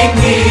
make me